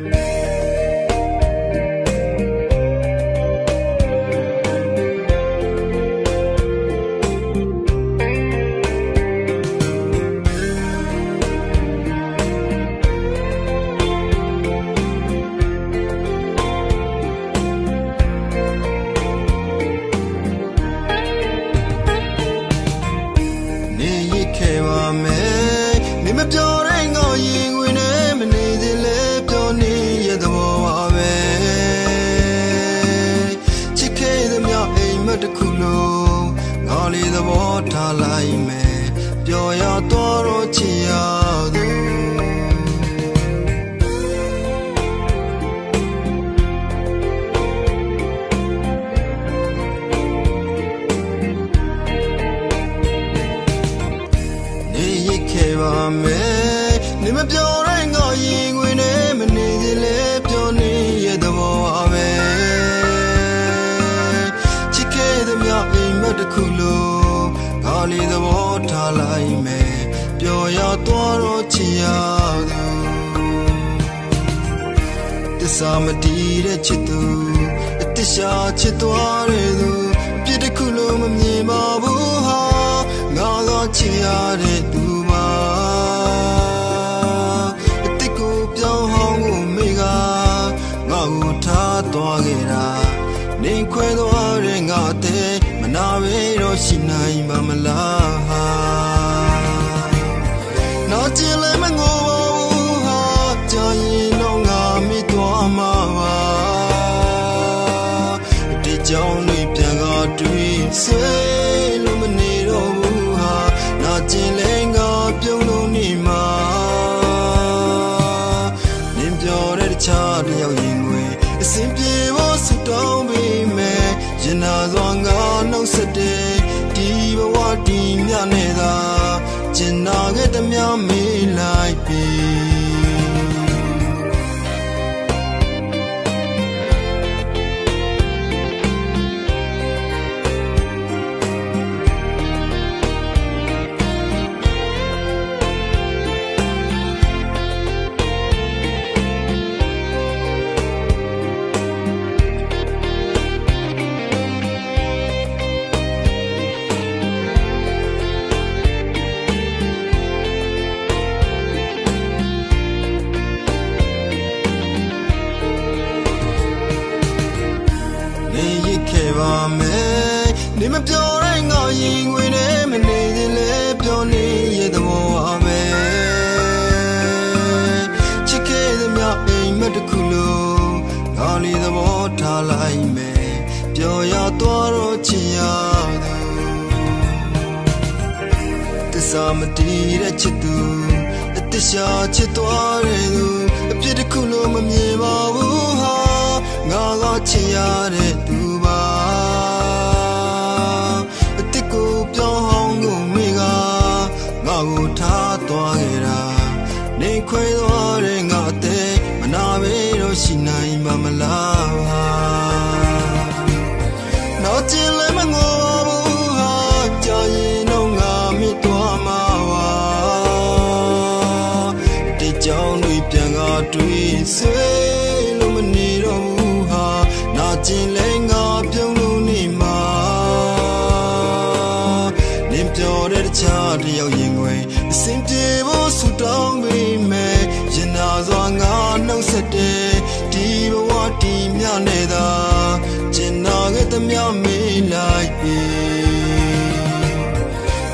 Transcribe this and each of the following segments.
နေ ဘောထားလိုက်မယ်ပျော်ရတော့တော့ချစ်ရသူနေရခဲ့ပါမယ်နေမပြောတဲ့ငါရင်ဝင်နေမနေသေးလဲပြောနေရတဲ့ဘောပါပဲချစ်ခဲ့သမျှအိမ်မက်တစ်ခုလုံးငါ လေးသဘောထားလိုက်မယ်ပျော်ရသွားတော့ချစ်ရသူတစ္ဆာမတီးတဲ့ချစ်သူအတ္တရှာချစ်သွားတဲ့သူအပြစ်တစ်ခုလုံးမမြင်ပါဘူးဟာငါသောချစ်ရတဲ့သူပါအတိတ်ကိုပြောင်းဟောင်းကိုမိကငါ့ကိုထားသွားခဲ့တာနေခွဲသွားတဲ့ငါတဲ့မနာပဲတော့ ရှိနိုင်မှာမလားဟာနောက်ကျင်လည်းမငိုပါဘူးဟာကြာရင်တော့ငါမိသွားမှာပါဒီကြောင့်လူပြန်ကတွေ့ဆွေးလို့မနေတော့ဘူးဟာနောက်ကျင်လည်းငါပြုံးလို့နေမှာနင်းပြောတဲ့တခြားတယောက်ရင်ွယ်အစဉ်ပြေဖို့ဆူတောင်းပေးမယ်ရင်နာစွာငါနှုတ်ဆက်တဲ့ဒီဘဝ ဒီမြနဲ့သာကျင်နာခဲ့တမျှမေးလိုက်ပြီ နေမပြောတဲ့ငါရင်ဝင်နေမနေသေးလဲပြောနေရတဲ့ဘောပါပဲချစ်ခဲ့သမျှအိမ်မက်တစ်ခုလုံးငါလေးသဘောထားလိုက်မယ်ပျော်ရသွားတော့ချင်ရသူတစ္ဆာမတီးတဲ့ချစ်သူအတ္တရှာချစ်သွားတဲ့သူအပြစ်တစ်ခုလုံးမမြင်ပါဘူးဟာငါကချစ်ရတဲ့သူ ကိုထားသွားခဲ့တာနေခွဲသွားတဲ့ငါအသေးမနာပဲတော့ရှိနိုင်ပါမလားဟာနောက်ကျင်လည်းမငိုပါဘူးဟာကြာရင်တော့ငါမိသွားမှာပါဒီကြောင့်တွေပြန်ကတွေ့ဆွေးလို့မနေတော့ဘူးဟာနာကျင်လည်း တဲ့တခြားတယောက်ရင်ွယ်အစဉ်ပြေဖို့ဆူတောင်းပေးမယ်ရင်နာစွာငါနှုတ်ဆက်တဲ့ဒီဘဝဒီမြနဲ့သာကျင်နာခဲ့သမျှမေးလိုက်ပြီ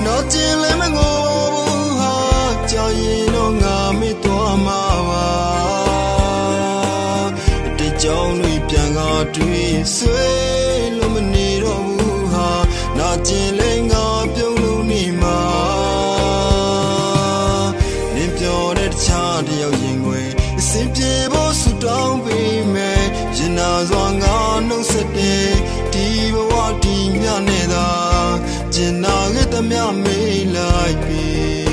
နောက်ကျင်လည်းမငိုဘူးဟာကြာရင်တော့ငါမေ့သွားမှာပါဒီကြောင့်လူပြန်ကတွေ့ဆွေးလို့မနေတော့ဘူးဟာနာကျင်လည်းငါ ငါနှုတ်ဆက်တဲ့ဒီဘဝဒီမြနဲ့သာကျင်နာခဲ့သမျှမေးလိုက်ပြီ